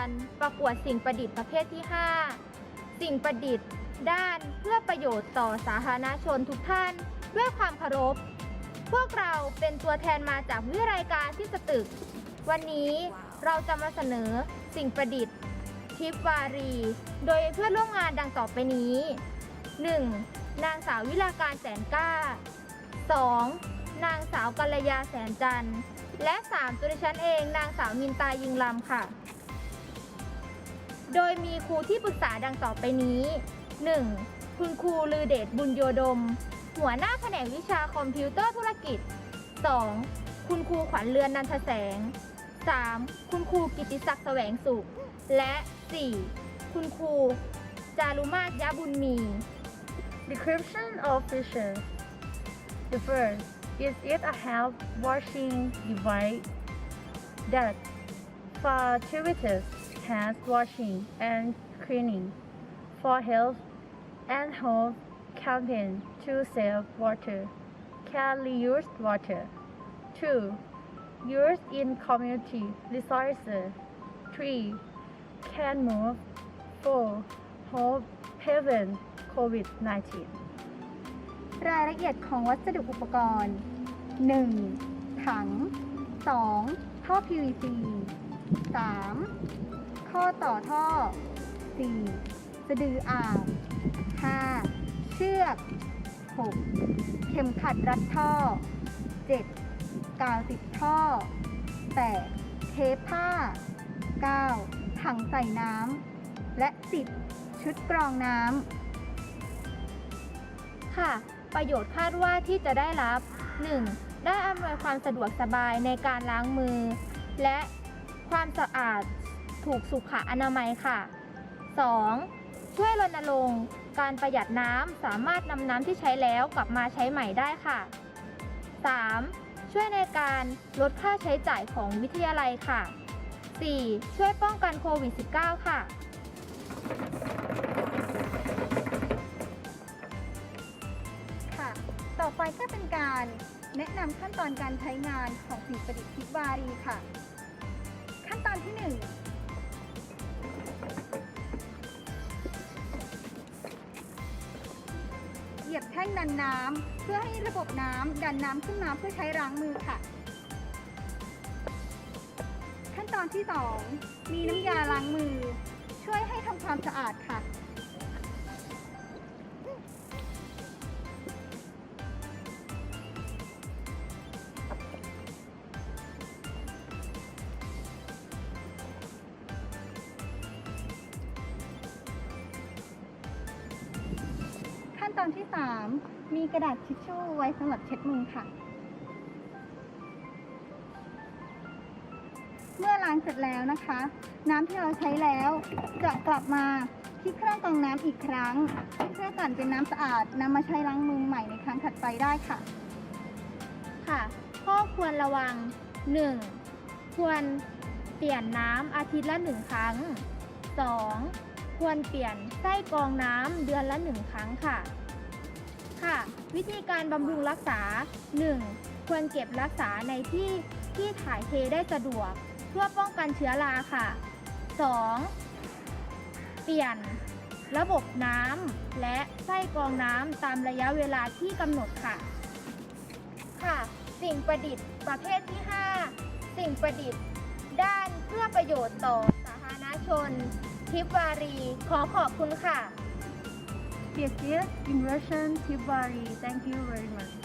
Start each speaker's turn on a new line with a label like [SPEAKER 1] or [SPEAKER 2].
[SPEAKER 1] การประกวดสิ่งประดิษฐ์ประเภทที่ 5 สิ่งประดิษฐ์ ด้านเพื่อประโยชน์ต่อสาธารณชนทุกท่าน ด้วยความเคารพ พวกเราเป็นตัวแทนมาจากวิทยายการที่สตึก วันนี้เราจะมาเสนอสิ่งประดิษฐ์ทิปวารี โดยเพื่อนร่วมงานดังต่อไปนี้ 1. นางสาววิลาการแสนกล้า 2. นางสาวกัลยาแสนจันทร์และ 3 ตัวดิฉันเอง นางสาวมินตายิงลำค่ะ โดยมีครูที่ปรึกษาดังต่อไปนี้ 1. คุณครูลือเดชบุญโยดม หัวหน้าแผนกวิชาคอมพิวเตอร์ธุรกิจ 2. คุณครูขวัญเรือนนันทแสง 3. คุณครูกิติศักดิ์แสวงสุข และ 4. คุณครูจารุมาศยบุญมี
[SPEAKER 2] Description of fishes. The first is it a hand washing device that facilitates hand washing and cleaning for health and home campaign to save water, can reuse water. 2. Used in community resources. 3. Can move. 4. Help prevent COVID-19.
[SPEAKER 3] รายละเอียดของวัสดุอุปกรณ์ 1. ถัง 2. ท่อ PVC 3. ข้อต่อท่อ 4. สะดืออ่าง 5. เชือก 6. เข็มขัดรัดท่อ 7. กาวติดท่อ 8. เทปผ้า 9. ถังใส่น้ำ และ 10. ชุดกรองน้ำ
[SPEAKER 1] ค่ะ ประโยชน์คาดว่าที่จะได้รับ 1. ได้อำนวยความสะดวกสบายในการล้างมือ และความสะอาด ถูกสุขอนามัยค่ะ 2. ช่วยรณรงค์การประหยัดน้ำสามารถนำน้ำที่ใช้แล้วกลับมาใช้ใหม่ได้ค่ะ 3. ช่วยในการลดค่าใช้จ่ายของวิทยาลัยค่ะ 4. ช่วยป้องกันโควิด -19 ค่ะ
[SPEAKER 3] ค่ะ ต่อไปก็เป็นการแนะนำขั้นตอนการใช้งานของสิ่งประดิษฐ์ทิพวารีค่ะ ขั้นตอนที่ 1 เหยียบแท่งดันน้ำเพื่อให้ระบบน้ำดันน้ำขึ้นมาเพื่อใช้ล้างมือค่ะ ขั้นตอนที่ 2 มีน้ำยาล้างมือ ช่วยให้ทำความสะอาดค่ะ ตอนที่ 3 มีกระดาษทิชชู่ไว้สำหรับเช็ดมือค่ะ เมื่อล้างเสร็จแล้วนะคะ น้ำที่เราใช้แล้วจะกลับมาที่เครื่องกรองน้ำอีกครั้ง เพื่อกลั่นเป็นน้ำสะอาดนำมาใช้ล้างมือใหม่ในครั้งถัดไปได้ค่ะ
[SPEAKER 1] ค่ะข้อควรระวัง 1. ควรเปลี่ยนน้ำอาทิตย์ละหนึ่งครั้ง 2. ควรเปลี่ยนไส้กรองน้ำเดือนละหนึ่งครั้งค่ะ ค่ะ วิธีการบำรุงรักษา 1. ควรเก็บรักษาในที่ที่ถ่ายเทได้สะดวก เพื่อป้องกันเชื้อราค่ะ 2. เปลี่ยนระบบน้ำและไส้กรองน้ำตามระยะเวลาที่กำหนดค่ะ ค่ะ สิ่งประดิษฐ์ประเภทที่ 5 สิ่งประดิษฐ์ด้านเพื่อประโยชน์ต่อสาธารณชน ทิพวารี ขอขอบคุณค่ะ
[SPEAKER 2] Yes, in Russian, Tivari. Thank you very much.